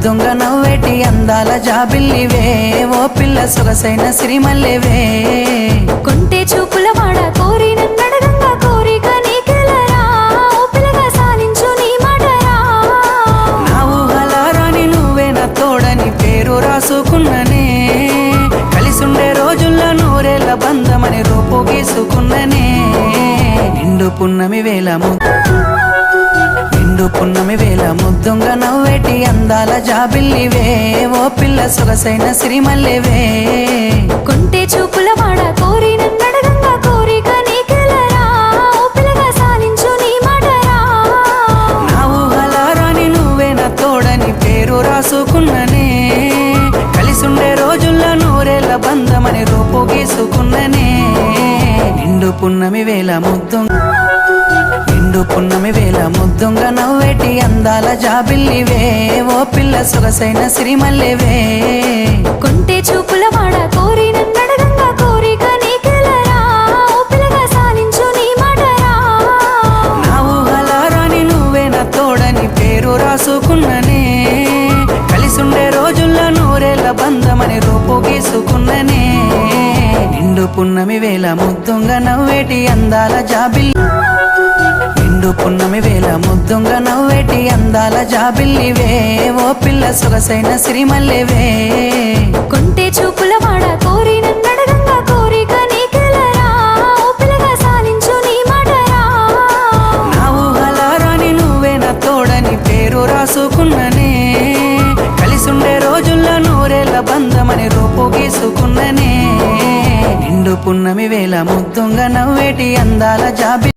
ముద్దుంగ నవ్వేటి అందాల జాబిల్లివే. ఓ పిల్ల సొగసైన సిరిమల్లెవే. కొంటే చూపుల వాడ కోరి నన్నడగంగా కోరిక నీకెలరా. ఓ పిల్లగా సాలించు నీ మాటరా. నా ఊహలారాని నువ్వే నా తోడని పేరు రాసుకున్ననే. కలిసుండే రోజుల్లో నూరేళ్ళ బంధమని రూపు గీసుకున్ననే. నిండు పున్నమి వేల నిండు పున్నమి వేల ముద్దుంగ నవ్వేటి అందాల జాబిల్లివే. ఓ పిల్ల సొగసైన సిరిమల్లెవే. కొంటే చూపుల వాడ కోరి నన్నడగంగా కోరిక నీకెలరా. ఓ పిల్లగా సాలించు నీ మాటరా. నా ఊహలారాని నువ్వే నా తోడని పేరు రాసుకున్ననే. కలిసుండే రోజుల్లో నూరేళ్ళ బంధమని రూపు గీసుకున్ననే. నిండు పున్నమి వేల ముద్దు నిండు పున్నమి జాబిల్లివే ఓ పిల్ల సొగసైన సిరిమల్లెవే. కొంటే చూపుల వాడ కోరి నన్నడగంగా కోరిక నీకెలరా? ఓ పిల్లగా సాలించు నీ మాటరా? నా ఊహలారాని నువ్వే నా తోడని పేరు రాసుకున్ననే. కలిసుండే రోజుల్లో నూరేళ్ళ బంధమని రూపు గీసుకున్ననే. నిండు పున్నమి వేల ముద్దుంగ నవ్వేటి అందాల జాబిల్లి. నిండు పున్నమి వేల ముద్దుంగ నవ్వేటి అందాల జాబిల్లివే. ఓ పిల్ల సొగసైన సిరిమల్లెవే. కొంటే చూపుల వాడ కోరి నన్నడగంగా కోరిక నీకెలరా? ఓ పిల్లగా సాలించు నీ మాటరా? నా ఊహలారాని నువ్వే నా తోడని పేరు రాసుకున్ననే. కలిసుండే రోజుల్లో నూరేళ్ళ బంధమని రూపు గీసుకున్ననే. నిండు పున్నమి వేల ముద్దుంగ నవ్వేటి అందాల జాబి